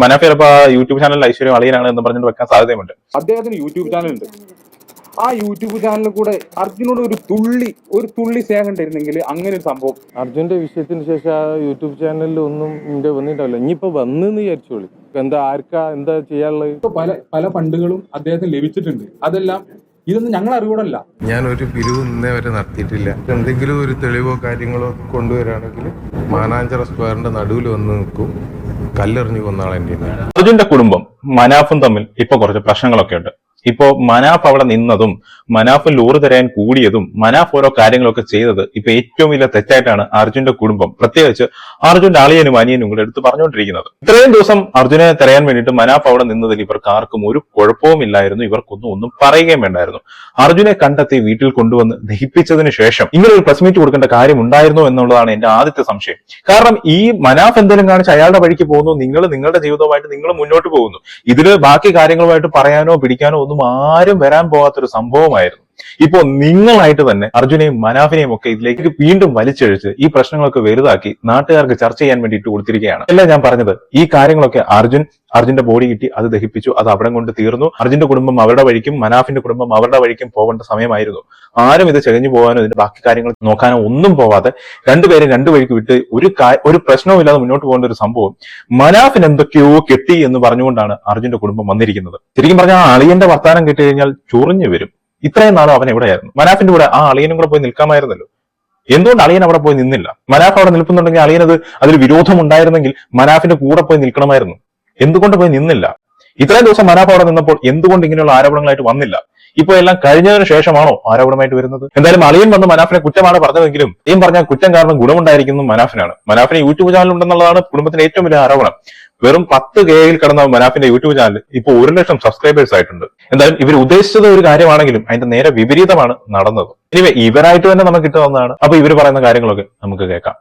മനാഫ് ആ യൂട്യൂബ് ചാനലിൽ ഐശ്വര്യം അളിയനാണ് എന്ന് പറഞ്ഞിട്ട് വെക്കാൻ സാധ്യതയുണ്ട് അദ്ദേഹത്തിന് യൂട്യൂബ് ചാനൽ ഉണ്ട് ആ യൂട്യൂബ് ചാനലിൽ കൂടെ അർജുനോട് ഒരു തുള്ളി ഒരു തുള്ളി സ്നേഹം ഉണ്ടായിരുന്നെങ്കിൽ അങ്ങനെ ഒരു സംഭവം. അർജുന്റെ വിഷയത്തിന് ശേഷം ആ യൂട്യൂബ് ചാനലിൽ ഒന്നും ഇന്ത്യ വന്നിട്ടില്ല. ഇനിയിപ്പോ വന്നെന്ന് വിചാരിച്ചോളി എന്താ ആർക്കാ എന്താ ചെയ്യാനുള്ളത്? ഇപ്പൊ പല പല ഫണ്ടുകളും അദ്ദേഹത്തിന് ലഭിച്ചിട്ടുണ്ട്. അതെല്ലാം ഇതൊന്നും ഞങ്ങൾ അറിവോടല്ല. ഞാൻ ഒരു പിരിവ് ഇന്നേ വരെ നടത്തിയിട്ടില്ല. എന്തെങ്കിലും ഒരു തെളിവോ കാര്യങ്ങളോ കൊണ്ടുവരാണെങ്കിൽ മാനാഞ്ചിറ സ്ക്വയറിന്റെ നടുവിൽ വന്ന് നിൽക്കും. കല്ലെറിഞ്ഞു കൊന്ന ആളെന്റെ അർജുന്റെ കുടുംബം മനാഫും തമ്മിൽ ഇപ്പൊ കുറച്ച് പ്രശ്നങ്ങളൊക്കെ ഉണ്ട് ഇപ്പോ മനാഫ് അവിടെ നിന്നതും മനാഫ് ലോറി തരാൻ കൂടിയതും മനാഫ് ഓരോ കാര്യങ്ങളൊക്കെ ചെയ്തത് ഇപ്പൊ ഏറ്റവും വലിയ തെറ്റായിട്ടാണ് അർജുന്റെ കുടുംബം പ്രത്യേകിച്ച് അർജുന്റെ അളിയനും അനിയനും കൂടെ എടുത്ത് പറഞ്ഞുകൊണ്ടിരിക്കുന്നത്. ഇത്രയും ദിവസം അർജുനെ തെരയാൻ വേണ്ടിയിട്ട് മനാഫ് അവിടെ നിന്നതിൽ ഇവർക്ക് ആർക്കും ഒരു കുഴപ്പവും ഇല്ലായിരുന്നു. ഇവർക്കൊന്നും ഒന്നും പറയുകയും വേണ്ടായിരുന്നു. അർജുനെ കണ്ടെത്തി വീട്ടിൽ കൊണ്ടുവന്ന് ദഹിപ്പിച്ചതിന് ശേഷം ഇങ്ങനെ ഒരു പ്രസ് മീറ്റ് കൊടുക്കേണ്ട കാര്യം ഉണ്ടായിരുന്നു എന്നുള്ളതാണ് എന്റെ ആദ്യത്തെ സംശയം. കാരണം ഈ മനാഫ് എന്തെങ്കിലും കാണിച്ച് അയാളുടെ വഴിക്ക് പോകുന്നു നിങ്ങൾ നിങ്ങളുടെ ജീവിതവുമായിട്ട് നിങ്ങൾ മുന്നോട്ട് പോകുന്നു. ഇതിൽ ബാക്കി കാര്യങ്ങളുമായിട്ട് പറയാനോ പിടിക്കാനോ ഒന്നും ആരും വരാൻ പോകാത്തൊരു സംഭവമായിരുന്നു. ഇപ്പോ നിങ്ങളായിട്ട് തന്നെ അർജുനെയും മനാഫിനെയും ഒക്കെ ഇതിലേക്ക് വീണ്ടും വലിച്ചഴിച്ച് ഈ പ്രശ്നങ്ങളൊക്കെ വലുതാക്കി നാട്ടുകാർക്ക് ചർച്ച ചെയ്യാൻ വേണ്ടി ഇട്ട് കൊടുത്തിരിക്കുകയാണ്. അല്ല ഞാൻ പറഞ്ഞത്? ഈ കാര്യങ്ങളൊക്കെ അർജുൻ അർജുന്റെ ബോഡി കിട്ടി അത് ദഹിപ്പിച്ചു അത് അവിടെ കൊണ്ട് തീർന്നു. അർജുന്റെ കുടുംബം അവരുടെ വഴിക്കും മനാഫിന്റെ കുടുംബം അവരുടെ വഴിക്കും പോകേണ്ട സമയമായിരുന്നു. ആരും ഇത് ചെകഞ്ഞു പോകാനോ ഇതിന്റെ ബാക്കി കാര്യങ്ങൾ നോക്കാനോ ഒന്നും പോവാതെ രണ്ടുപേരും രണ്ടു വഴിക്ക് വിട്ട് ഒരു ഒരു പ്രശ്നവും ഇല്ലാതെ മുന്നോട്ട് പോകേണ്ട ഒരു സംഭവം മനാഫിന് എന്തൊക്കെയോ കെട്ടി എന്ന് പറഞ്ഞുകൊണ്ടാണ് അർജുന്റെ കുടുംബം വന്നിരിക്കുന്നത്. ശരിക്കും പറഞ്ഞാൽ ആ അളിയന്റെ വർത്താനം കേട്ട് കഴിഞ്ഞാൽ ചൊറിഞ്ഞു വരും. ഇത്രയും നാളും അവൻ എവിടെയായിരുന്നു? മനാഫിന്റെ കൂടെ ആ അളിയനും കൂടെ പോയി നിൽക്കാമായിരുന്നല്ലോ. എന്തുകൊണ്ട് അളിയൻ അവിടെ പോയി നിന്നില്ല? മനാഫ് അവിടെ നിൽക്കുന്നുണ്ടെങ്കിൽ അളിയനത് അതിൽ വിരോധം ഉണ്ടായിരുന്നെങ്കിൽ മനാഫിന്റെ കൂടെ പോയി നിൽക്കണമായിരുന്നു. എന്തുകൊണ്ട് പോയി നിന്നില്ല? ഇത്രയും ദിവസം മനാഫ് അവിടെ നിന്നപ്പോൾ എന്തുകൊണ്ട് ഇങ്ങനെയുള്ള ആരോപണങ്ങളായിട്ട് വന്നില്ല? ഇപ്പൊ എല്ലാം കഴിഞ്ഞതിന് ശേഷമാണോ ആരോപണമായിട്ട് വരുന്നത്? എന്തായാലും അളിയൻ വന്ന് മനാഫിനെ കുറ്റമാണ് പറഞ്ഞതെങ്കിലും ഈ പറഞ്ഞ കുറ്റം കാരണം ഗുണമുണ്ടായിരിക്കുന്നത് മനാഫിനാണ്. മനാഫിന് യൂട്യൂബ് ചാനൽ ഉണ്ടെന്നുള്ളതാണ് കുടുംബത്തിന്റെ ഏറ്റവും വലിയ ആരോപണം. വെറും പത്ത് കെയിൽ കടന്ന മനാഫിന്റെ യൂട്യൂബ് ചാനൽ ഇപ്പോൾ ഒരു ലക്ഷം സബ്സ്ക്രൈബേഴ്സ് ആയിട്ടുണ്ട്. എന്തായാലും ഇവർ ഉദ്ദേശിച്ചത് ഒരു കാര്യമാണെങ്കിലും അതിന്റെ നേരെ വിപരീതമാണ് നടന്നത്. ഇനി ഇവരായിട്ട് തന്നെ നമുക്ക് കിട്ടുന്നതാണ് അപ്പൊ ഇവർ പറയുന്ന കാര്യങ്ങളൊക്കെ നമുക്ക് കേൾക്കാം.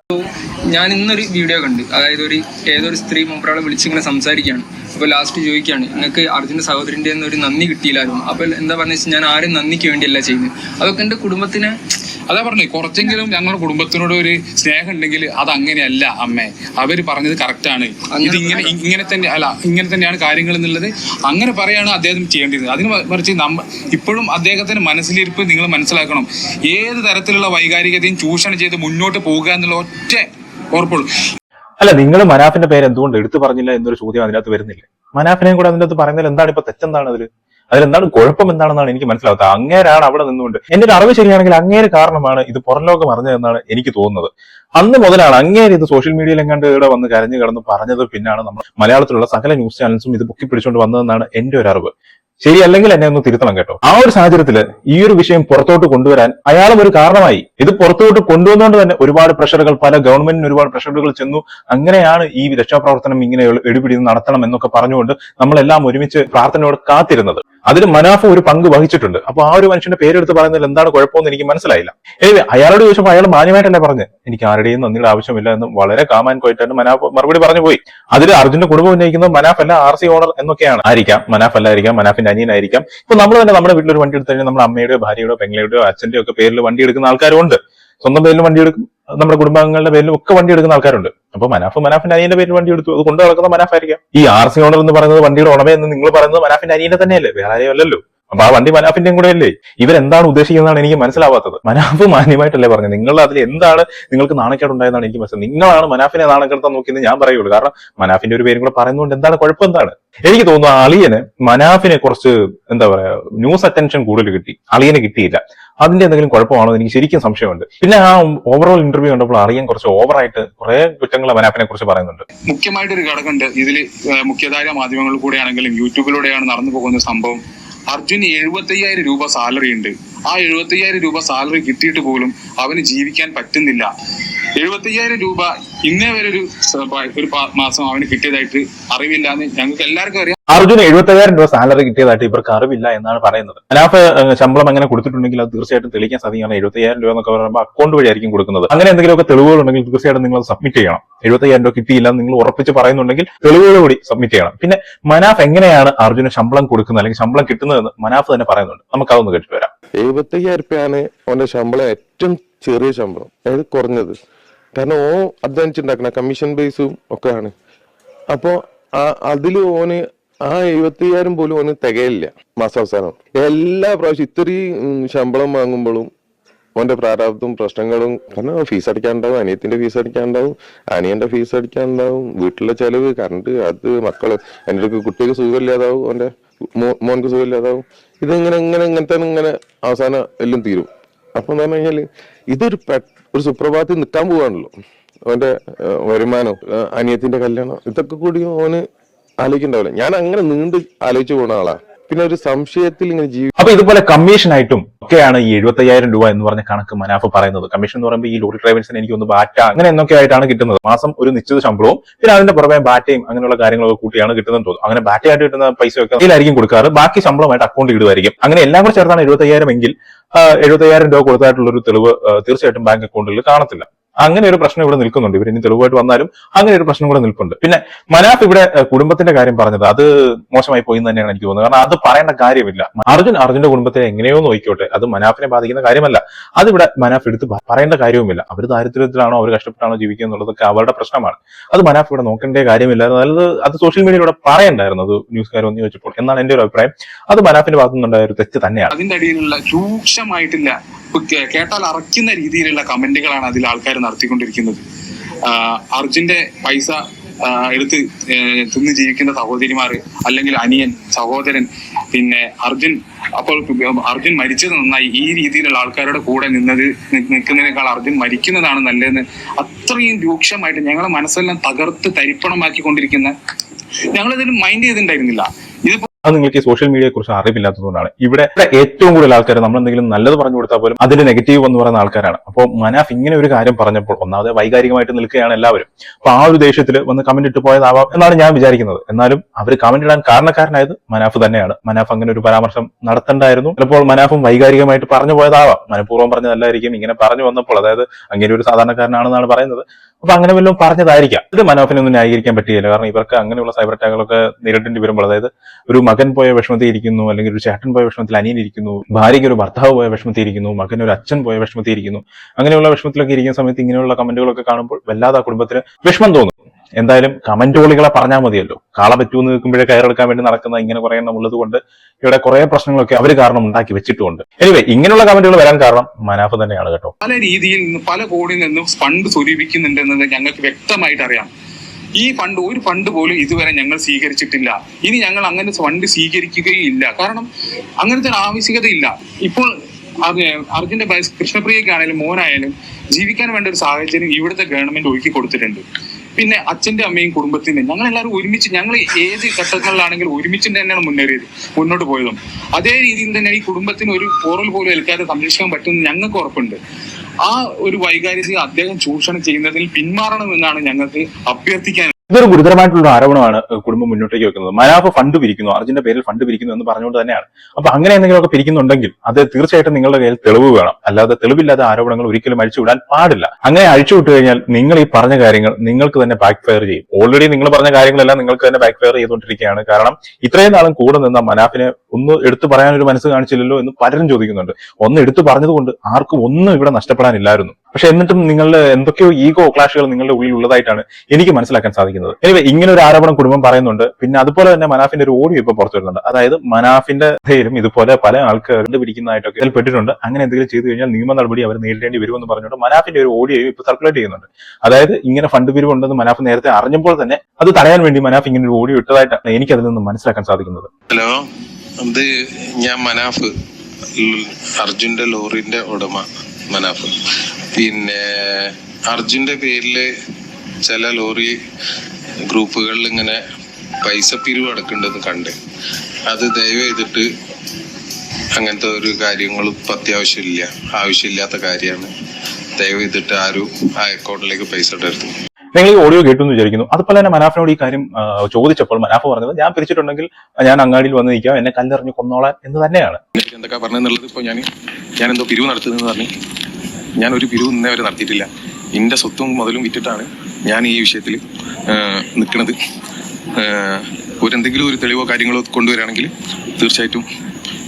ഞാൻ ഇന്നൊരു വീഡിയോ കണ്ട്. അതായത് ഒരു ഏതൊരു സ്ത്രീ മൂപ്പരാളെ വിളിച്ചിങ്ങനെ സംസാരിക്കുകയാണ്. അപ്പൊ ലാസ്റ്റ് ചോദിക്കുകയാണ് നിങ്ങൾക്ക് അർജുന സഹോദരിന്റെ ഒരു നന്ദി കിട്ടിയില്ലായിരുന്നു. അപ്പൊ എന്താ പറഞ്ഞു വെച്ചാൽ ഞാൻ ആരും നന്ദിക്ക് വേണ്ടിയല്ല ചെയ്യുന്നത്. അതൊക്കെ എന്റെ കുടുംബത്തിന് അതാ പറഞ്ഞു കുറച്ചെങ്കിലും ഞങ്ങളുടെ കുടുംബത്തിനോട് ഒരു സ്നേഹം ഉണ്ടെങ്കിൽ അത് അങ്ങനെയല്ല അമ്മേ. അവർ പറഞ്ഞത് കറക്റ്റാണ് ഇത് ഇങ്ങനെ ഇങ്ങനെ തന്നെ അല്ല ഇങ്ങനെ തന്നെയാണ് കാര്യങ്ങൾ എന്നുള്ളത്. അങ്ങനെ പറയാണ് അദ്ദേഹം ചെയ്യേണ്ടത്. അതിന് മറിച്ച് നമ്മ ഇപ്പോഴും അദ്ദേഹത്തിന്റെ മനസ്സിലിരിപ്പ് നിങ്ങൾ മനസ്സിലാക്കണം. ഏത് തരത്തിലുള്ള വൈകാരികതയും ചൂഷണം ചെയ്ത് മുന്നോട്ട് പോകുക എന്നുള്ള ഒറ്റ ഉറപ്പുള്ളൂ. അല്ല നിങ്ങൾ മനാഫിന്റെ പേര് എന്തുകൊണ്ട് എടുത്തു പറഞ്ഞില്ല എന്നൊരു ചോദ്യം അതിനകത്ത് വരുന്നില്ല. മനാഫിനെയും കൂടെ അതിനകത്ത് പറയുന്നതിൽ എന്താണ് ഇപ്പൊ തെറ്റെന്താണ് അതിൽ അതിലെന്താണ് കുഴപ്പം എന്താണെന്നാണ് എനിക്ക് മനസ്സിലാവാത്തത്. അങ്ങേരാണ് അവിടെ നിന്നുകൊണ്ട്. എന്റെ ഒരു അറിവ് ശരിയാണെങ്കിൽ അങ്ങേര് കാരണമാണ് ഇത് പുറം ലോകം അറിഞ്ഞതെന്നാണ് എനിക്ക് തോന്നുന്നത്. അന്ന് മുതലാണ് അങ്ങേര് ഇത് സോഷ്യൽ മീഡിയയിൽ എങ്ങാണ്ട് ഇവിടെ വന്ന് കരഞ്ഞു കിടന്ന് പറഞ്ഞത് പിന്നാണ് നമ്മൾ മലയാളത്തിലുള്ള സകല ന്യൂസ് ചാനൽസും ഇത് പൊക്കി പിടിച്ചുകൊണ്ട് വന്നതെന്നാണ് എന്റെ ഒരു അറിവ്. ശരിയല്ലെങ്കിൽ എന്നെ ഒന്ന് തിരുത്തണം കേട്ടോ. ആ ഒരു സാഹചര്യത്തിൽ ഈ ഒരു വിഷയം പുറത്തോട്ട് കൊണ്ടുവരാൻ അയാളും ഒരു കാരണമായി. ഇത് പുറത്തോട്ട് കൊണ്ടുവന്നുകൊണ്ട് തന്നെ ഒരുപാട് പ്രഷറുകൾ പല ഗവൺമെന്റിന് ഒരുപാട് പ്രഷറുകൾ ചെന്നു. അങ്ങനെയാണ് ഈ രക്ഷാപ്രവർത്തനം ഇങ്ങനെ എടുപിടി നടത്തണം എന്നൊക്കെ പറഞ്ഞുകൊണ്ട് നമ്മളെല്ലാം ഒരുമിച്ച് പ്രാർത്ഥനയോട് കാത്തിരുന്നത്. അതിൽ മനാഫ ഒരു പങ്ക് വഹിച്ചിട്ടുണ്ട്. അപ്പൊ ആ ഒരു മനുഷ്യന്റെ പേരെടുത്ത് പറയുന്നതിൽ എന്താണ് കുഴപ്പമെന്ന് എനിക്ക് മനസ്സിലായില്ല. എനിവേ അയാളോട് ചോദിച്ചപ്പോൾ അയാൾ മാന്യമായിട്ടല്ലേ പറഞ്ഞു? എനിക്ക് ആരുടെയും നന്ദിയുടെ ആവശ്യമില്ല എന്ന് വളരെ കാമാൻ കോയിട്ടാണ് മനാഫ് മറുപടി പറഞ്ഞു പോയി. അതിൽ അർജുന്റെ കുടുംബം ഉന്നയിക്കുന്നത് മനാഫ് അല്ല ആർ സി ഓണർ എന്നൊക്കെയാണ്. ആയിരിക്കാം മനാഫ് അല്ലായിരിക്കാം മനാഫിന്റെ അനിയനായിരിക്കാം ഇപ്പൊ നമ്മൾ തന്നെ നമ്മുടെ വീട്ടിൽ ഒരു വണ്ടി എടുത്തു കഴിഞ്ഞാൽ നമ്മുടെ അമ്മയുടെയോ ഭാര്യയുടെയോ പെങ്ങളുടെയോ അച്ഛന്റെയോ ഒക്കെ പേരിൽ വണ്ടി എടുക്കുന്ന ആൾക്കാരുണ്ട്. സ്വന്തം പേരിൽ വണ്ടി എടുക്കും. നമ്മുടെ കുടുംബാംഗങ്ങളുടെ പേരിലും ഒക്കെ വണ്ടി എടുക്കുന്ന ആൾക്കാരുണ്ട്. അപ്പൊ മനാഫ് മനാഫിന്റെ അനിയന്റെ പേരിൽ വണ്ടി എടുത്തു. അത് കൊണ്ടു നടക്കുന്ന മനാഫായിരിക്കാം. ഈ ആർ സി ഓണർ എന്ന് പറയുന്നത് വണ്ടിയുടെ ഉടമ എന്ന് നിങ്ങൾ പറയുന്നത് മനാഫിന്റെ അനിയനെ തന്നെയല്ലേ? വേറെ ആരെയും അല്ലല്ലോ. അപ്പൊ ആ വണ്ടി മനാഫിന്റെയും കൂടെ അല്ലേ? ഇവരെന്താണ് ഉദ്ദേശിക്കുന്നതാണ് എനിക്ക് മനസ്സിലാവാത്തത്. മനാഫ് മാന്യമായിട്ടല്ലേ പറഞ്ഞത്. നിങ്ങൾ അതിൽ എന്താണ് നിങ്ങൾക്ക് നാണക്കേട് ഉണ്ടായതാണ് എനിക്ക് മനസ്സിലായത് നിങ്ങളാണ് മനാഫിനെ നാണക്കെടുത്താൻ നോക്കിയെന്ന് ഞാൻ പറയുള്ളൂ. കാരണം മനാഫിന്റെ ഒരു പേരും കൂടെ പറയുന്നതുകൊണ്ട് എന്താണ് കുഴപ്പം എന്താണ്? എനിക്ക് തോന്നുന്നു അളിയന് മനാഫിനെ കുറച്ച് എന്താ പറയാ ന്യൂസ് അറ്റൻഷൻ കൂടുതൽ കിട്ടി. അളിയന് കിട്ടിയില്ല. അതിന്റെ എന്തെങ്കിലും കുഴപ്പമാണോ എനിക്ക് ശരിക്കും സംശയമുണ്ട്. പിന്നെ ആ ഓവറോൾ ഇന്റർവ്യൂ കണ്ടപ്പോൾ അറിയാൻ കുറച്ച് ഓവറായിട്ട് കുറെ കുറ്റങ്ങൾ മനാഫിനെ കുറിച്ച് പറയുന്നുണ്ട്. മുഖ്യമായിട്ടൊരു ഘടകമുണ്ട്. ഇതിൽ മുഖ്യധാര മാധ്യമങ്ങളിൽ കൂടെയാണെങ്കിലും യൂട്യൂബിലൂടെയാണ് നടന്നു പോകുന്ന സംഭവം. അർജുന് എഴുപത്തയ്യായിരം രൂപ സാലറി ഉണ്ട്. ആ എഴുപത്തയ്യായിരം രൂപ സാലറി കിട്ടിയിട്ട് പോലും അവന് ജീവിക്കാൻ പറ്റുന്നില്ല. എഴുപത്തയ്യായിരം രൂപ ഇന്നേ വരെ ഒരു മാസം അവന് കിട്ടിയതായിട്ട് അറിവില്ല എന്ന് ഞങ്ങൾക്ക് എല്ലാവർക്കും അറിയാം. അർജുന് എഴുപത്തയ്യായിരം രൂപ സാലറി കിട്ടിയതായിട്ട് ഇവർക്ക് അറിവില്ല എന്നാണ് പറയുന്നത്. അനാഫ് ശമ്പളം അങ്ങനെ കൊടുത്തിട്ടുണ്ടെങ്കിൽ അത് തീർച്ചയായിട്ടും തെളിയിക്കാൻ സാധിക്കണം എഴുപത്തയ്യായിരം രൂപ എന്നൊക്കെ പറയുമ്പോൾ അക്കൗണ്ട് വഴി ആയിരിക്കും കൊടുക്കുന്നത്. അങ്ങനെ എന്തെങ്കിലുമൊക്കെ തെളിവുകൾ ഉണ്ടെങ്കിൽ തീർച്ചയായിട്ടും നിങ്ങൾ സബ്മിറ്റ് ചെയ്യണം. എഴുപത്തയ്യായിരം രൂപ കിട്ടിയില്ല നിങ്ങൾ ഉറപ്പിച്ച് പറയുന്നുണ്ടെങ്കിൽ തെളിവുകളോടി സബ്മിറ്റ് ചെയ്യണം. പിന്നെ മനാഫ് എങ്ങനെയാണ് അർജുന് ശമ്പളം കൊടുക്കുന്നത് അല്ലെങ്കിൽ ശമ്പളം കിട്ടുന്നതെന്ന് മനാഫ് തന്നെ പറയുന്നുണ്ട്. നമുക്ക് അതൊന്ന് കേട്ടിട്ട് വരാം. എഴുപത്തയ്യായിരം രൂപയാണ് അവന്റെ ശമ്പളം ഏറ്റവും ചെറിയ ശമ്പളം. അതായത് കുറഞ്ഞത്. കാരണം ഓ അധ്വാനിച്ചുണ്ടാക്കണ കമ്മീഷൻ ബേസും ഒക്കെയാണ്. അപ്പോ അപ്പോൾ ആ അതിൽ ഓന് ആ എഴുപത്തിയ്യായിരം പോലും ഒന്നും തികയില്ല മാസാവസാനം. എല്ലാ പ്രാവശ്യം ഇത്രയും ശമ്പളം വാങ്ങുമ്പോഴും ഓന്റെ പ്രാരാബ്ദവും പ്രശ്നങ്ങളും കാരണം ഫീസ് അടിക്കാനുണ്ടാവും അനിയത്തിന്റെ ഫീസ് അടിക്കാനുണ്ടാവും അനിയന്റെ ഫീസ് അടിക്കാനുണ്ടാവും വീട്ടിലെ ചെലവ് കറണ്ട് അത് മക്കൾ എന്റെ അടുക്ക് കുട്ടിക്ക് സുഖമില്ലാതാവും ഓന്റെ മോൻക്ക് സുഖമില്ലാതാവും. ഇതിങ്ങനെ ഇങ്ങനെ ഇങ്ങനത്തെ ഇങ്ങനെ അവസാനം എല്ലാം തീരും. അപ്പൊ എന്ന് പറഞ്ഞു കഴിഞ്ഞാൽ ഇതൊരു ഒരു സുപ്രഭാതത്തിൽ നിൽക്കാൻ പോവാണല്ലോ. ഏഹ്, വരുമാനം അനിയത്തിന്റെ കല്യാണം ഇതൊക്കെ കൂടി ഓന് ആലോചിക്കണ്ടാവില്ല. ഞാൻ അങ്ങനെ നീണ്ട് ആലോചിച്ചു പോണ ആളാ. പിന്നെ ഒരു സംശയത്തിൽ ഇങ്ങനെ ജീവി അപ്പൊ ഇതുപോലെ കമ്മീഷൻ കമ്മീഷനായിട്ടും ഒക്കെയാണ് ഈ എഴുപത്തി അയ്യായിരം രൂപ എന്ന് പറഞ്ഞ കണക്ക് മനാഫ് പറയുന്നത്. കമ്മീഷൻ എന്ന് പറയുമ്പോൾ ഈ ലോറി ഡ്രൈവേഴ്സിന് എനിക്ക് ഒന്ന് ബാറ്റ അങ്ങനെ എന്നൊക്കെ ആയിട്ടാണ് കിട്ടുന്നത്? മാസം ഒരു നിശ്ചിത ശമ്പളവും പിന്നെ അതിന്റെ പുറമെ ബാറ്റയും അങ്ങനെയുള്ള കാര്യങ്ങളൊക്കെ കൂട്ടിയാണ് കിട്ടുന്നത് തോന്നുന്നു. അങ്ങനെ ബാറ്റയായിട്ട് കിട്ടുന്ന പൈസയൊക്കെ ഇതിലായിരിക്കും കൊടുക്കാറ്. ബാക്കി ശമ്പളമായിട്ട് അക്കൗണ്ട് ഇടുമായിരിക്കും. അങ്ങനെ എല്ലാം കൂടെ ചേർത്താണ് എഴുപത്തയ്യായിരം എങ്കിൽ എഴുപത്തയ്യായിരം രൂപ കൊടുത്തായിട്ടുള്ള ഒരു തെളിവ് തീർച്ചയായിട്ടും ബാങ്ക് അക്കൗണ്ടിൽ കാണത്തില്ല. അങ്ങനെ ഒരു പ്രശ്നം ഇവിടെ നിൽക്കുന്നുണ്ട്. ഇവർ ഇനി തെളിവായിട്ട് വന്നാലും അങ്ങനെ ഒരു പ്രശ്നം കൂടെ നിൽപ്പുണ്ട്. പിന്നെ മനാഫ് ഇവിടെ കുടുംബത്തിന്റെ കാര്യം പറഞ്ഞത് അത് മോശമായി പോയി എന്ന് തന്നെയാണ് എനിക്ക് തോന്നുന്നത്. കാരണം അത് പറയേണ്ട കാര്യമില്ല. അർജുൻ അർജുന്റെ കുടുംബത്തെ എങ്ങനെയോ നോക്കിക്കോട്ടെ. അത് മനാഫിനെ ബാധിക്കുന്ന കാര്യമല്ല. അതിവിടെ മനാഫ് എടുത്ത് പറയേണ്ട കാര്യവുമില്ല. അവർ ദാരിദ്ര്യത്തിലാണോ അവർ കഷ്ടപ്പെട്ടാണോ ജീവിക്കുക എന്നുള്ളതൊക്കെ അവരുടെ പ്രശ്നമാണ്. അത് മനാഫ് ഇവിടെ നോക്കേണ്ട കാര്യമില്ല അത് അത് സോഷ്യൽ മീഡിയയിലൂടെ പറയണ്ടായിരുന്നു. അത് ന്യൂസുകാർ ഒന്ന് ചോദിച്ചപ്പോൾ. എന്നാണ് എന്റെ ഒരു അഭിപ്രായം. അത് മനാഫിന്റെ ഭാഗത്തുനിന്നുണ്ടായ ഒരു തെറ്റ് തന്നെയാണ്. അതിന്റെ അടിയിലുള്ള രൂക്ഷമായിട്ടില്ല കേട്ടാൽ അറക്കുന്ന രീതിയിലുള്ള കമന്റുകളാണ് അതിൽ ആൾക്കാർ നടത്തിക്കൊണ്ടിരിക്കുന്നത്. അർജുന്റെ പൈസ എടുത്ത് തിന്ന് ജീവിക്കുന്ന സഹോദരിമാർ അല്ലെങ്കിൽ അനിയൻ സഹോദരൻ പിന്നെ അർജുൻ അപ്പോൾ അർജുൻ മരിച്ചത് നന്നായി. ഈ രീതിയിലുള്ള ആൾക്കാരുടെ കൂടെ നിന്നത് നിൽക്കുന്നതിനേക്കാൾ അർജുൻ മരിക്കുന്നതാണ് നല്ലതെന്ന് അത്രയും രൂക്ഷമായിട്ട് ഞങ്ങളെ മനസ്സെല്ലാം തകർത്ത് തരിപ്പണമാക്കിക്കൊണ്ടിരിക്കുന്ന ഞങ്ങളിതിന് മൈൻഡ് ചെയ്തിട്ടുണ്ടായിരുന്നില്ല. അത് നിങ്ങൾക്ക് ഈ സോഷ്യൽ മീഡിയയെ കുറിച്ച് അറിവില്ലാത്തതുകൊണ്ടാണ്. ഇവിടെ ഏറ്റവും കൂടുതൽ ആൾക്കാർ നമ്മൾ എന്തെങ്കിലും നല്ലത് പറഞ്ഞു കൊടുത്താൽ പോലും അതിന്റെ നെഗറ്റീവ് എന്ന് പറയുന്ന ആൾക്കാരാണ്. അപ്പോൾ മനാഫ് ഇങ്ങനെ ഒരു കാര്യം പറഞ്ഞപ്പോൾ ഒന്നാമത് വൈകാരികമായിട്ട് നിൽക്കുകയാണ് എല്ലാവരും. അപ്പൊ ആ ഒരു ദേഷ്യത്തിൽ വന്ന് കമന്റ് ഇട്ട് പോയതാവാം എന്നാണ് ഞാൻ വിചാരിക്കുന്നത്. എന്നാലും അവർ കമന്റ് ഇടാൻ കാരണക്കാരനായത് മനാഫ് തന്നെയാണ്. മനാഫ് അങ്ങനെ ഒരു പരാമർശം നടത്തണ്ടായിരുന്നു. ചിലപ്പോൾ മനാഫും വൈകാരികമായിട്ട് പറഞ്ഞു പോയതാവാം. മനഃപൂർവം പറഞ്ഞതല്ലായിരിക്കും. ഇങ്ങനെ പറഞ്ഞു വന്നപ്പോൾ അതായത് അങ്ങനെ ഒരു സാധാരണക്കാരനാണെന്നാണ് പറയുന്നത്. അപ്പൊ അങ്ങനെ വല്ലതും പറഞ്ഞതായിരിക്കാം. ഇത് മനോഫിനെ ഒന്നും ന്യായീകരിക്കാൻ പറ്റിയില്ല. കാരണം ഇവർക്ക് അങ്ങനെയുള്ള സൈബർ അറ്റാക്കുകളൊക്കെ നേരിടേണ്ടി വരുമ്പോൾ അതായത് ഒരു മകൻ പോയ വിഷമത്തിൽ ഇരിക്കുന്നു അല്ലെങ്കിൽ ഒരു ചേട്ടൻ പോയ വിഷമത്തിൽ അനിയൻ ഇരിക്കുന്നു ഭാര്യയ്ക്ക് ഒരു ഭർത്താവ് പോയ വിഷമത്തിൽ ഇരിക്കുന്നു മകൻ ഒരു അച്ഛൻ പോയ വിഷമത്തിൽ ഇരിക്കുന്നു അങ്ങനെയുള്ള വിഷമത്തിലൊക്കെ ഇരിക്കുന്ന സമയത്ത് ഇങ്ങനെയുള്ള കമന്റുകളൊക്കെ കാണുമ്പോൾ വല്ലാതെ ആ കുടുംബത്തിന് വിഷമം തോന്നും. എന്തായാലും കമന്റ് കമന്റുകളികളെ പറഞ്ഞാൽ മതിയല്ലോ. കാള പറ്റൂന്ന് നിൽക്കുമ്പോഴേ കയറെടുക്കാൻ വേണ്ടി നടക്കുന്ന ഇങ്ങനെ കുറെ എണ്ണം ഉള്ളത് കൊണ്ട് ഇവിടെ കുറെ പ്രശ്നങ്ങളൊക്കെ അവർ കാരണം ഉണ്ടാക്കി വെച്ചിട്ടുണ്ട്. എനിവേ ഇങ്ങനെയുള്ള കമന്റുകൾ വരാൻ കാരണം മനാഫ് തന്നെയാണ് കേട്ടോ. പല രീതിയിൽ നിന്ന് പല കോടി നിന്നും ഫണ്ട് സ്വരൂപിക്കുന്നുണ്ട് എന്നത് ഞങ്ങൾക്ക് വ്യക്തമായിട്ട് അറിയാം. ഈ ഫണ്ട് ഒരു ഫണ്ട് പോലും ഇതുവരെ ഞങ്ങൾ സ്വീകരിച്ചിട്ടില്ല. ഇനി ഞങ്ങൾ അങ്ങനെ ഫണ്ട് സ്വീകരിക്കുകയും ഇല്ല കാരണം അങ്ങനത്തെ ആവശ്യകതയില്ല. ഇപ്പോൾ അർജുന്റെ കൃഷ്ണപ്രിയക്കാണെങ്കിലും മോനായാലും ജീവിക്കാൻ വേണ്ട ഒരു സാഹചര്യം ഇവിടുത്തെ ഗവൺമെന്റ് ഒരുക്കി കൊടുത്തിട്ടുണ്ട്. പിന്നെ അച്ഛന്റെ അമ്മയും കുടുംബത്തിന്റെ ഞങ്ങൾ എല്ലാവരും ഒരുമിച്ച് ഞങ്ങൾ ഏത് ഘട്ടങ്ങളിലാണെങ്കിലും ഒരുമിച്ച് തന്നെയാണ് മുന്നേറിയത് മുന്നോട്ട് പോയതും. അതേ രീതിയിൽ തന്നെ ഈ കുടുംബത്തിന് ഒരു പോറൽ പോലും ഏൽക്കാതെ സംരക്ഷിക്കാൻ പറ്റുമെന്ന് ഞങ്ങൾക്ക് ഉറപ്പുണ്ട്. ആ ഒരു വൈകാരിക അദ്ദേഹം ചൂഷണം ചെയ്യുന്നതിൽ പിന്മാറണമെന്നാണ് ഞങ്ങൾക്ക് അഭ്യർത്ഥിക്കാൻ ഇതൊരു ഗുരുതരമായിട്ടുള്ള ആരോപണമാണ് കുടുംബം മുന്നോട്ടേക്ക് വെക്കുന്നത്. മനാഫ് ഫണ്ട് പിരിക്കുന്നു അർജുന്റെ പേരിൽ ഫണ്ട് പിരിക്കുന്നു എന്ന് പറഞ്ഞുകൊണ്ട് തന്നെയാണ്. അപ്പൊ അങ്ങനെ എന്തെങ്കിലുമൊക്കെ പിരിക്കുന്നുണ്ടെങ്കിൽ അത് തീർച്ചയായിട്ടും നിങ്ങളുടെ കയ്യിൽ തെളിവ് വേണം. അല്ലാതെ തെളിവില്ലാത്ത ആരോപണങ്ങൾ ഒരിക്കലും അഴിച്ചുവിടാൻ പാടില്ല. അങ്ങനെ അഴിച്ചുവിട്ട് കഴിഞ്ഞാൽ നിങ്ങൾ ഈ പറഞ്ഞ കാര്യങ്ങൾ നിങ്ങൾക്ക് തന്നെ ബാക്ക് ഫയർ ചെയ്യും. ഓൾറെഡി നിങ്ങൾ പറഞ്ഞ കാര്യങ്ങളെല്ലാം നിങ്ങൾക്ക് തന്നെ ബാക്ക് ഫയർ ചെയ്തുകൊണ്ടിരിക്കുകയാണ്. കാരണം ഇത്രയും നാളും കൂടെ നിന്ന മനാഫിനെ ഒന്ന് എടുത്തു പറയാൻ ഒരു മനസ്സ് കാണിച്ചില്ലല്ലോ എന്ന് പലരും ചോദിക്കുന്നുണ്ട്. ഒന്ന് എടുത്തു പറഞ്ഞതുകൊണ്ട് ആർക്കും ഒന്നും ഇവിടെ നഷ്ടപ്പെടാനില്ലായിരുന്നു. പക്ഷെ എന്നിട്ടും നിങ്ങളുടെ എന്തൊക്കെയോ ഈഗോ ക്ലാഷുകൾ നിങ്ങളുടെ ഉള്ളിൽ ഉള്ളതായിട്ടാണ് എനിക്ക് മനസ്സിലാക്കാൻ സാധിക്കുന്നത്. എനിവേ ഇങ്ങനെ ഒരു ആരോപണം കുടുംബം പറയുന്നുണ്ട്. പിന്നെ അതുപോലെ തന്നെ മനാഫിന്റെ ഒരു ഓഡിയോ ഇപ്പൊ പുറത്തു വരുന്നുണ്ട്. അതായത് മനാഫിന്റെ പേരും ഇതുപോലെ പല ആൾക്കാർ കണ്ടുപിടിക്കുന്നതായിട്ടൊക്കെ ഇതിൽ പെട്ടിട്ടുണ്ട്. അങ്ങനെ എന്തെങ്കിലും ചെയ്തു കഴിഞ്ഞാൽ നിയമ നടപടി അവർ നേരിടേണ്ടി വരുമെന്ന് പറഞ്ഞുകൊണ്ട് മനാഫിന്റെ ഒരു ഓഡിയോ ഇപ്പൊ സർക്കുലേറ്റ് ചെയ്യുന്നുണ്ട്. അതായത് ഇങ്ങനെ ഫണ്ട് പിരിവുണ്ടെന്ന് മനാഫ് നേരത്തെ അറിഞ്ഞപ്പോൾ തന്നെ അത് തടയാൻ വേണ്ടി മനാഫ് ഇങ്ങനെ ഒരു ഓഡിയോ ഇട്ടതായിട്ടാണ് എനിക്ക് അതിൽ നിന്ന് മനസ്സിലാക്കാൻ സാധിക്കുന്നത്. ഹലോ ഇത് ഞാൻ മനാഫ് അർജുന്റെ ലോറിന്റെ ഉടമ മനാഫ്. പിന്നെ അർജുന്റെ പേരിൽ ചില ലോറി ഗ്രൂപ്പുകളിൽ ഇങ്ങനെ പൈസ പിരിവ് അടക്കേണ്ടത് കണ്ട്. അത് ദയവ് ചെയ്തിട്ട് അങ്ങനത്തെ ഒരു കാര്യങ്ങളും ഇപ്പം അത്യാവശ്യമില്ല. ആവശ്യമില്ലാത്ത കാര്യമാണ്. ദയവ് ചെയ്തിട്ട് ആരും ആ അക്കൗണ്ടിലേക്ക് പൈസ ഇടരുത്. നിങ്ങൾ ഈ ഓഡിയോ കേട്ടു എന്ന് വിചാരിക്കുന്നു. അതുപോലെ തന്നെ മനാഫിനോട് ഈ കാര്യം ചോദിച്ചപ്പോൾ മനാഫ് പറഞ്ഞത് ഞാൻ പിരിച്ചിട്ടുണ്ടെങ്കിൽ ഞാൻ അങ്ങാടിയിൽ വന്ന് നിൽക്കാം എന്നെ കല്ലെറിഞ്ഞ് കൊന്നോളാൻ എന്ന് തന്നെയാണ്. എനിക്ക് എന്തൊക്കെ പറഞ്ഞെന്നുള്ളത് ഇപ്പോൾ ഞാൻ ഞാൻ എന്തോ പിരിവ് നടത്തുന്നതെന്ന് പറഞ്ഞു ഞാൻ ഒരു പിരിവ് ഇന്നേ വരെ നടത്തിയിട്ടില്ല. എന്റെ സ്വത്തും മുതലും വിറ്റിട്ടാണ് ഞാൻ ഈ വിഷയത്തിൽ നിൽക്കുന്നത് ഒരു എന്തെങ്കിലും ഒരു തെളിവോ കാര്യങ്ങളോ കൊണ്ടുവരികയാണെങ്കിൽ തീർച്ചയായിട്ടും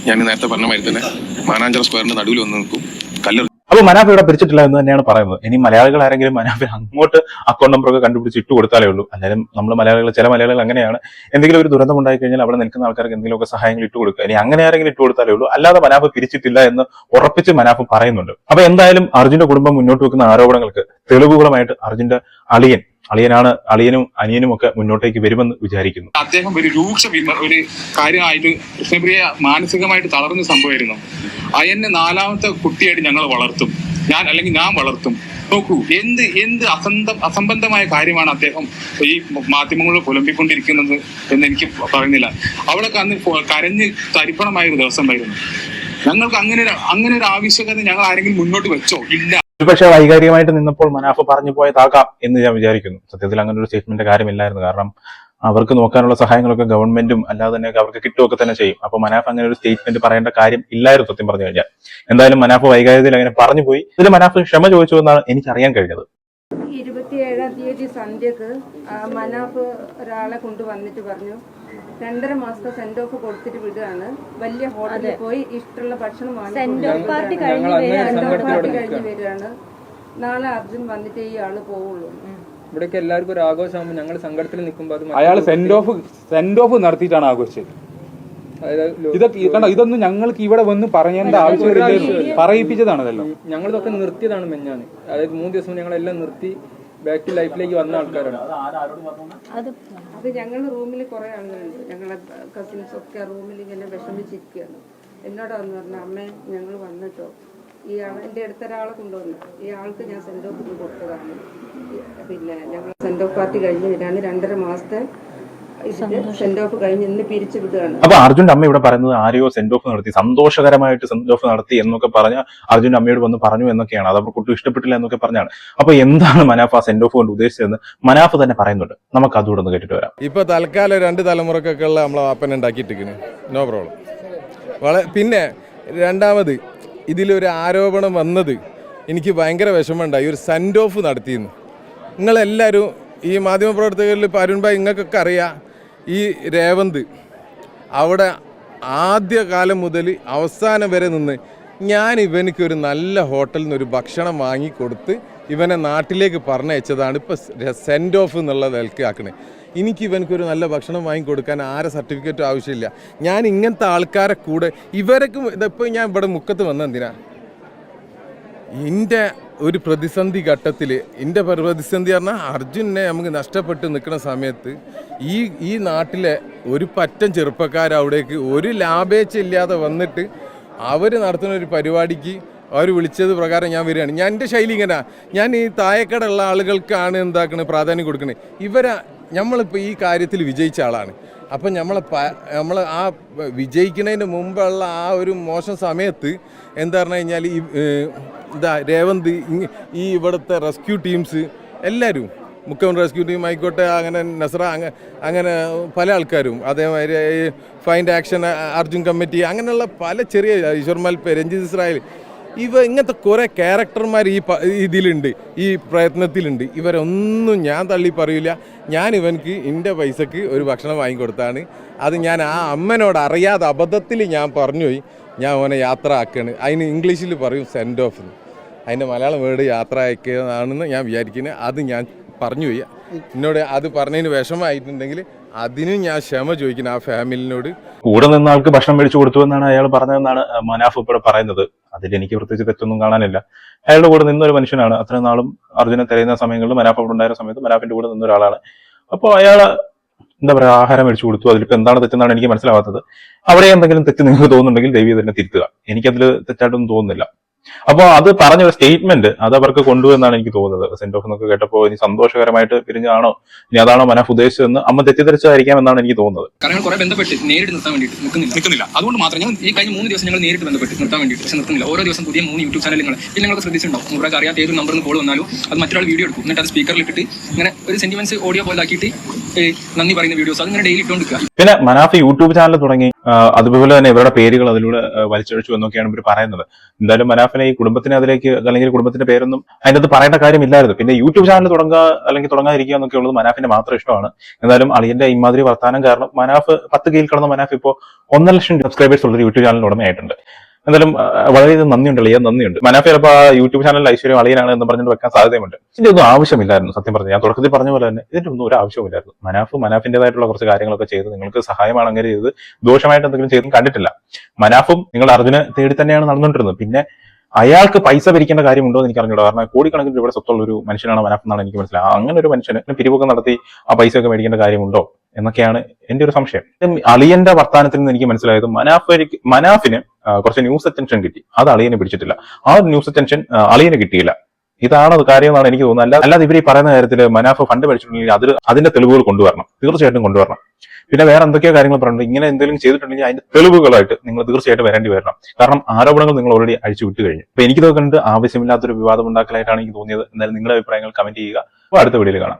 ഞാൻ നേരത്തെ പറഞ്ഞ മാതിരി തന്നെ മാനാഞ്ചിറ സ്ക്വയറിന്റെ നടുവിൽ വന്ന് നിൽക്കും. കല്ലെറി അപ്പൊ മനാഫ് ഇവിടെ പിരിച്ചിട്ടില്ല എന്ന് തന്നെയാണ് പറയുന്നത്. ഇനി മലയാളികൾ ആരെങ്കിലും മനാഫിന് അങ്ങോട്ട് അക്കൗണ്ട് നമ്പർ ഒക്കെ കണ്ടുപിടിച്ച് ഇട്ട് കൊടുത്താലേ ഉള്ളൂ. അല്ലെങ്കിൽ നമ്മൾ മലയാളികൾ ചില മലയാളികൾ അങ്ങനെയാണ്. എന്തെങ്കിലും ഒരു ദുരന്തം ഉണ്ടായി കഴിഞ്ഞാൽ അവിടെ നിൽക്കുന്ന ആൾക്കാർക്ക് എന്തെങ്കിലുമൊക്കെ സഹായങ്ങൾ ഇട്ട് കൊടുക്കുക. ഇനി അങ്ങനെ ആരെങ്കിലും ഇട്ട് കൊടുത്താലേ ഉള്ളൂ. അല്ലാതെ മനാഫ് പിരിച്ചിട്ടില്ല എന്ന് ഉറപ്പിച്ച് മനാഫ് പറയുന്നുണ്ട്. അപ്പൊ എന്തായാലും അർജുന്റെ കുടുംബം മുന്നോട്ട് വെക്കുന്ന ആരോപണങ്ങൾക്ക് തെളിവുകളുമായിട്ട് അർജുന്റെ അളിയൻ അളിയനാണ് അളിയനും അനിയനും ഒക്കെ മുന്നോട്ടേക്ക് വരുമെന്ന് വിചാരിക്കുന്നു. അദ്ദേഹം ഒരു രൂക്ഷ ഒരു കാര്യമായിട്ട് കൃഷ്ണപ്രിയ മാനസികമായിട്ട് തളർന്ന സംഭവമായിരുന്നു. അയന്നെ നാലാമത്തെ കുട്ടിയായിട്ട് ഞങ്ങൾ വളർത്തും. ഞാൻ അല്ലെങ്കിൽ ഞാൻ വളർത്തും. നോക്കൂ എന്ത് എന്ത് അസന്ധ അസംബന്ധമായ കാര്യമാണ് അദ്ദേഹം ഈ മാധ്യമങ്ങളിൽ പുലമ്പിക്കൊണ്ടിരിക്കുന്നത് എന്ന് എനിക്ക് പറയുന്നില്ല. അവളൊക്കെ അന്ന് കരഞ്ഞ് തരിപ്പണമായ ഒരു ദിവസമായിരുന്നു ഞങ്ങൾക്ക് അങ്ങനെ അങ്ങനെ ഒരു ആവശ്യകത ഞങ്ങൾ ആരെങ്കിലും മുന്നോട്ട് വെച്ചോ? ഇല്ല. പക്ഷെ വൈകാരികമായിട്ട് നിന്നപ്പോൾ മനാഫ് പറഞ്ഞു പോയതാകാം എന്ന് ഞാൻ വിചാരിക്കുന്നു. സത്യത്തിൽ അങ്ങനെ ഒരു സ്റ്റേറ്റ്മെന്റ് കാര്യമില്ലായിരുന്നു. കാരണം അവർക്ക് നോക്കാനുള്ള സഹായങ്ങളൊക്കെ ഗവൺമെന്റും അല്ലാതെ തന്നെ അവർക്ക് കിട്ടുമൊക്കെ തന്നെ ചെയ്യും. അപ്പൊ മനാഫ് അങ്ങനെ ഒരു സ്റ്റേറ്റ്മെന്റ് പറയേണ്ട കാര്യം ഇല്ലായിരുന്നു സത്യം പറഞ്ഞു കഴിഞ്ഞാൽ. എന്തായാലും മനാഫ് വൈകാര്യത്തിൽ അങ്ങനെ പറഞ്ഞു പോയി. ഇതിൽ മനാഫ് ക്ഷമ ചോദിച്ചു എന്നാണ് എനിക്ക് അറിയാൻ കഴിഞ്ഞത്. ഇരുപത്തിയേഴാം തീയതി സന്ധ്യക്ക് മനാഫ് ഒരാളെ കൊണ്ടുവന്നിട്ട് പറഞ്ഞു. രണ്ടര മാസത്തെ സെന്റ് ഓഫ് കൊടുത്തിട്ട് വിടുകയാണ്. വലിയ ഹോട്ടലിൽ പോയി ഇഷ്ടമുള്ള ഭക്ഷണം സെന്റ് ഓഫ് പാർട്ടി കഴിഞ്ഞ് സെന്റ് ഓഫ് വരികയാണ്. പാർട്ടി കഴിഞ്ഞ് വരികയാണ്. നാളെ അർജുൻ വന്നിട്ട് ഈ ആൾ പോവുള്ളൂ. ഇവിടേക്ക് എല്ലാവർക്കും ഒരു ആഘോഷമാകുമ്പോൾ ഞങ്ങൾ സങ്കടത്തിൽ നിൽക്കുമ്പോൾ അയാൾ സെൻഡ് ഓഫ് സെൻഡ് ഓഫ് നടത്തിയിട്ടാണ് ആഘോഷിച്ചത്. ഇതൊക്കെ കണ്ടോ ഇതൊന്നും ഞങ്ങൾക്ക് ഇവിടെ വന്ന് പറയേണ്ട ആവശ്യമില്ലായിരുന്നു പറയിപ്പിച്ചതാണല്ലോ ഞങ്ങൾ ഇതൊക്കെ നിർത്തിയതാണ് മെഞ്ഞാണ് അതായത് മൂന്ന് ദിവസം ഞങ്ങളെല്ലാം നിർത്തി ബാക്ക് ടു ലൈഫിലേക്ക് വന്ന ആൾക്കാരാണ്. അത് അത് ഞങ്ങൾ റൂമിൽ കുറെ ആളുകളുണ്ട് ഞങ്ങളെ കസിൻസ് ഒക്കെ റൂമിൽ ഇങ്ങനെ വിഷമിച്ചിരിക്കുകയാണ്. എന്നോട് വന്ന് പറഞ്ഞു അമ്മേ ഞങ്ങൾ വന്നിട്ടോ? ഈ ആൾ എന്റെ അടുത്ത ഒരാളെ കൊണ്ടുവന്നു. ഈ ആൾക്ക് ഞാൻ സെൻഡ് ഓഫ് കൊടുത്തതാണ്. പിന്നെ ഞങ്ങൾ സെൻഡ് ഓഫ് പാർട്ടി കഴിഞ്ഞ് വരാണ് രണ്ടര മാസത്തെ സെൻഡ് ഓഫ് കഴിഞ്ഞ് ഇന്ന് പിരിച്ചു വിടുകയാണ് അപ്പൊ അർജുന്റെ അമ്മ ഇവിടെ പറയുന്നത് ആരെയോ സെൻഡ് ഓഫ് നടത്തി സന്തോഷകരമായിട്ട് സെൻഡ് ഓഫ് നടത്തി എന്നൊക്കെ പറഞ്ഞ് അർജുന്റെ അമ്മയോട് വന്ന് പറഞ്ഞു എന്നൊക്കെയാണ്. അത് അവർക്ക് ഒട്ടും ഇഷ്ടപ്പെട്ടില്ല എന്നൊക്കെ പറഞ്ഞാണ്. അപ്പൊ എന്താണ് മനാഫ് ആ സെൻഡ് ഓഫ് കൊണ്ട് ഉദ്ദേശിച്ചതെന്ന് മനാഫ് തന്നെ പറയുന്നുണ്ട്. നമുക്ക് അതുകൂടെ ഒന്ന് കേട്ടിട്ട് വരാം. ഇപ്പൊ തൽക്കാലം രണ്ട് തലമുറക്കൊക്കെ ഉള്ള നമ്മളെ വാപ്പൻ ഉണ്ടാക്കിയിട്ടിരിക്കുന്നു നോ പ്രോബ്ലം വളരെ പിന്നെ രണ്ടാമത് ഇതിലൊരു ആരോപണം വന്നത് എനിക്ക് ഭയങ്കര വിഷമമുണ്ടായി. ഒരു സെൻഡ് ഓഫ് നടത്തിയെന്ന്. നിങ്ങളെല്ലാവരും ഈ മാധ്യമപ്രവർത്തകരിൽ ഇപ്പോൾ അരുൺ ഭായ് നിങ്ങൾക്കൊക്കെ അറിയാം. ഈ രേവന്ത് അവിടെ ആദ്യ കാലം മുതൽ അവസാനം വരെ നിന്ന് ഞാൻ ഇവനക്ക് ഒരു നല്ല ഹോട്ടലിൽ നിന്ന് ഒരു ഭക്ഷണം വാങ്ങിക്കൊടുത്ത് ഇവനെ നാട്ടിലേക്ക് പറഞ്ഞയച്ചതാണ് ഇപ്പോൾ സെൻഡ് ഓഫ് എന്നുള്ള നിലക്കാക്കണേ എനിക്ക് ഇവനക്കൊരു നല്ല ഭക്ഷണം വാങ്ങിക്കൊടുക്കാൻ ആരെ സർട്ടിഫിക്കറ്റും ആവശ്യമില്ല. ഞാൻ ഇങ്ങനത്തെ ആൾക്കാരെ കൂടെ ഇവരൊക്കെ ഇതിപ്പോൾ ഞാൻ ഇവിടെ മുക്കത്ത് വന്നെന്തിനാണ് എന്റെ ഒരു പ്രതിസന്ധി ഘട്ടത്തിൽ എന്റെ പ്രതിസന്ധി പറഞ്ഞാൽ അർജുനെ നമുക്ക് നഷ്ടപ്പെട്ട് നിൽക്കുന്ന സമയത്ത് ഈ ഈ നാട്ടിലെ ഒരു പറ്റം ചെറുപ്പക്കാർ അവിടേക്ക് ഒരു ലാഭേച്ഛ ഇല്ലാതെ വന്നിട്ട് അവർ നടത്തുന്ന ഒരു പരിപാടിക്ക് അവർ വിളിച്ചത് പ്രകാരം ഞാൻ വരികയാണ്. ഞാൻ എന്റെ ശൈലി ഇങ്ങനെ. ഞാൻ ഈ താഴെക്കടുള്ള ആളുകൾക്കാണ് എന്താക്കണത് പ്രാധാന്യം കൊടുക്കണത് ഇവരാ നമ്മളിപ്പോൾ ഈ കാര്യത്തിൽ വിജയിച്ച ആളാണ്. അപ്പം നമ്മളെ നമ്മൾ ആ വിജയിക്കുന്നതിന് മുമ്പുള്ള ആ ഒരു മോശം സമയത്ത് എന്താ പറഞ്ഞു കഴിഞ്ഞാൽ ഈ ഇതാ രേവന്ത് ഈ ഇവിടുത്തെ റെസ്ക്യൂ ടീംസ് എല്ലാവരും മുഖ്യമന്ത്രി റെസ്ക്യൂ ടീം ആയിക്കോട്ടെ അങ്ങനെ നസ്ര അങ്ങ- അങ്ങനെ പല ആൾക്കാരും അതേമാതിരി ഫൈൻഡ് ആക്ഷൻ അർജുൻ കമ്മിറ്റി അങ്ങനെയുള്ള പല ചെറിയ ഈശ്വർമാൽ രഞ്ജിത് ഇസ്രായേൽ ഇവ ഇങ്ങനത്തെ കുറേ ക്യാരക്ടർമാർ ഈ ഇതിലുണ്ട് ഈ പ്രയത്നത്തിലുണ്ട്. ഇവരൊന്നും ഞാൻ തള്ളി പറയില്ല ഞാൻ ഇവനക്ക് എന്റെ പൈസക്ക് ഒരു ഭക്ഷണം വാങ്ങിക്കൊടുത്താണ്. അത് ഞാൻ ആ അമ്മനോട് അറിയാതെ അബദ്ധത്തിൽ ഞാൻ പറഞ്ഞു പോയി ഞാൻ അവനെ യാത്ര ആക്കുകയാണ് അതിന് ഇംഗ്ലീഷിൽ പറയും സെൻഡ് ഓഫ് എന്ന്. അതിന്റെ മലയാള വേർഡ് യാത്ര അയക്കുന്നതാണെന്ന് ഞാൻ വിചാരിക്കുന്നത് അത് ഞാൻ പറഞ്ഞു പോയി. എന്നോട് അത് പറഞ്ഞതിന് വിഷമമായിട്ടുണ്ടെങ്കിൽ അതിനും ഞാൻ ക്ഷമ ചോദിക്കുന്നു ആ ഫാമിലിനോട്. കൂടെ നിന്ന ആൾക്ക് ഭക്ഷണം മേടിച്ചു കൊടുത്തു എന്നാണ് അയാൾ പറഞ്ഞതെന്നാണ് മനാഫ് ഇവിടെ പറയുന്നത്. അതിൽ എനിക്ക് പ്രത്യേകിച്ച് തെറ്റൊന്നും കാണാനില്ല. അയാളുടെ കൂടെ നിന്ന ഒരു മനുഷ്യനാണ്. അത്രയും നാളും അർജുനെ തിരയുന്ന സമയങ്ങളിൽ മനാഫ് അവിടെ ഉണ്ടായിരുന്ന സമയത്ത് മനാഫിന്റെ കൂടെ നിന്ന ഒരാളാണ്. അപ്പോൾ അയാൾ എന്താ പറയുക ആഹാരം മേടിച്ചു കൊടുത്തു. അതിലിപ്പോ എന്താണ് തെറ്റെന്നാണ് എനിക്ക് മനസ്സിലാവാത്തത്. അവിടെ എന്തെങ്കിലും തെറ്റ് നിങ്ങൾക്ക് തോന്നുന്നുണ്ടെങ്കിൽ ദൈവം തന്നെ തിരുത്തുക. എനിക്കതിൽ തെറ്റായിട്ടൊന്നും തോന്നുന്നില്ല. അപ്പോൾ അത് പറഞ്ഞ ഒരു സ്റ്റേറ്റ്മെന്റ് അത് അവർക്ക് കൊണ്ടുവന്നാണ് എനിക്ക് തോന്നുന്നത്. സെന്റ് ഓഫ് എന്നൊക്കെ കേട്ടപ്പോൾ ഇനി സന്തോഷകരമായിട്ട് പിരിഞ്ഞാണോ ഇനി അതാണോ മനാഫ് ഉദ്ദേശിച്ചതെന്ന് അമ്മ തെറ്റിദ്ധരിച്ചതായിരിക്കാം എന്നാണ് എനിക്ക് തോന്നുന്നത്. കാരണം കുറെ ബന്ധപ്പെട്ട് നേരിട്ട് നിർത്താൻ വേണ്ടിയിട്ട് നിൽക്കുന്നില്ല. നിൽക്കുന്നില്ല. അതുകൊണ്ട് മാത്രം ഞാൻ ഈ കഴിഞ്ഞ മൂന്ന് ദിവസം ഞങ്ങൾ നേരിട്ട് ബന്ധപ്പെട്ട് നിർത്താൻ വേണ്ടിയിട്ട് പക്ഷെ നിർത്തുന്നില്ല. ഓരോ ദിവസം പുതിയ മൂന്ന് യൂട്യൂബ് ചാനലുകൾ പിന്നെ ഞങ്ങൾക്ക് ശ്രദ്ധിച്ചിട്ടുണ്ടാവും. മുറൊക്കെ അറിയാത്ത ഏതൊരു നമ്പറിൽ കോൾ വന്നാലും അത് മറ്റൊരാൾ വീഡിയോ എടുക്കും. എന്നിട്ട് അത് സ്പീക്കറിൽ ഇട്ടിട്ട് ഇങ്ങനെ ഒരു സെന്റിമെന്റ്സ് ഓഡിയോ പോലെ ആക്കിയിട്ട് നന്ദി പറയുന്ന വീഡിയോസ് അത് ഇങ്ങനെ ഡെയിലി ഇട്ടുകൊണ്ടിരിക്കുക പിന്നെ മനാഫ് യൂട്യൂബ് ചാനൽ തുടങ്ങി. അതുപോലെ തന്നെ ഇവരുടെ പേരുകൾ അതിലൂടെ വലിച്ചൊഴിച്ചു എന്നൊക്കെയാണ് ഇവർ പറയുന്നത്. എന്തായാലും മനാഫിനെ ഈ കുടുംബത്തിനെ അതിലേക്ക് അല്ലെങ്കിൽ കുടുംബത്തിന്റെ പേരൊന്നും അതിനകത്ത് പറയേണ്ട കാര്യമില്ലായിരുന്നു. പിന്നെ യൂട്യൂബ് ചാനൽ തുടങ്ങുക അല്ലെങ്കിൽ തുടങ്ങാതിരിക്കുക എന്നൊക്കെ ഉള്ളത് മനാഫിന്റെ മാത്രം ഇഷ്ടമാണ്. എന്നാലും അളിയന്റെ ഇമാതിരി വർത്താനം കാരണം മനാഫ് പത്ത് കീഴിൽ കിടന്ന മനാഫ് ഇപ്പോൾ ഒന്നര ലക്ഷം സബ്സ്ക്രൈബേഴ്സ് ഉള്ള യൂട്യൂബ് ചാനലിന് ഉടമയായിട്ടുണ്ട്. എന്തായാലും വളരെയധികം നന്ദിയുണ്ട് അളിയ നന്ദിയുണ്ട്? മനാഫ് ചിലപ്പോൾ ആ യൂട്യൂബ് ചാനലിൽ ഐശ്വര്യം അളിയനാണ് എന്ന് പറഞ്ഞിട്ട് വെക്കാൻ സാധ്യതയുണ്ട് ഇതിന്റെ ഒന്നും ആവശ്യമില്ലായിരുന്നു സത്യം പറഞ്ഞു ഞാൻ തുടക്കത്തിൽ പറഞ്ഞ പോലെ തന്നെ ഇതിന്റെ ഒന്നും ഒരു ആവശ്യമില്ലായിരുന്നു മനാഫ് മനാഫിന്റേതായിട്ടുള്ള കുറച്ച് കാര്യങ്ങളൊക്കെ ചെയ്ത് നിങ്ങൾക്ക് സഹായമാണ് അങ്ങനെ ചെയ്ത് ദോഷമായിട്ട് എന്തെങ്കിലും ചെയ്തും കണ്ടിട്ടില്ല. മനാഫും നിങ്ങൾ അർജുനെ തേടി തന്നെയാണ് നടന്നുകൊണ്ടിരുന്നത്. പിന്നെ അയാൾക്ക് പൈസ ഭരിക്കേണ്ട കാര്യമുണ്ടോ എന്ന് എനിക്ക് അറിഞ്ഞൂടാ. കാരണം കോടിക്കണക്കിന് ഇവിടെ സ്വത്തുള്ള ഒരു മനുഷ്യനാണ് മനാഫ് എന്നാണ് എനിക്ക് മനസ്സിലായത്. അങ്ങനെ ഒരു മനുഷ്യന് പിരിവൊക്കെ നടത്തി ആ പൈസ ഒക്കെ മേടിക്കേണ്ട കാര്യമുണ്ടോ? എന്നൊക്കെയാണ് എന്റെ ഒരു സംശയം. അളിയന്റെ വർത്താനത്തിൽ നിന്ന് എനിക്ക് മനസ്സിലായത് മനാഫ് മനാഫിന് കുറച്ച് ന്യൂസ് അറ്റൻഷൻ കിട്ടി. അത് അളിയനെ പിടിച്ചിട്ടില്ല. ആ ഒരു ന്യൂസ് അറ്റൻഷൻ അളിയന് കിട്ടിയില്ല. ഇതാണ് അത് കാര്യം എന്നാണ് എനിക്ക് തോന്നുന്നത്. അല്ല അല്ലാതെ ഇവർ ഈ പറയുന്ന കാര്യത്തിൽ മനാഫ് ഫണ്ട് മേടിച്ചിട്ടുണ്ടെങ്കിൽ അതിൽ അതിന്റെ തെളിവുകൾ കൊണ്ടുവരണം. തീർച്ചയായിട്ടും കൊണ്ടുവരണം. പിന്നെ വേറെ എന്തൊക്കെയോ കാര്യങ്ങൾ പറയുന്നുണ്ട് ഇങ്ങനെ എന്തെങ്കിലും ചെയ്തിട്ടുണ്ടെങ്കിൽ അതിന്റെ തെളിവുകളായിട്ട് നിങ്ങൾ തീർച്ചയായിട്ടും വരേണ്ടി വരണം. കാരണം ആരോപണങ്ങൾ നിങ്ങൾ ഓൾറെഡി അഴിച്ചു വിട്ടു കഴിഞ്ഞു. അപ്പൊ എനിക്ക് തോന്നുന്നുണ്ട് ആവശ്യമില്ലാത്തൊരു വിവാദം ഉണ്ടാക്കലായിട്ടാണ് എനിക്ക് തോന്നിയത്. എന്നാലും നിങ്ങളുടെ അഭിപ്രായങ്ങൾ കമന്റ് ചെയ്യുക. അടുത്ത വീഡിയോയിൽ കാണാം.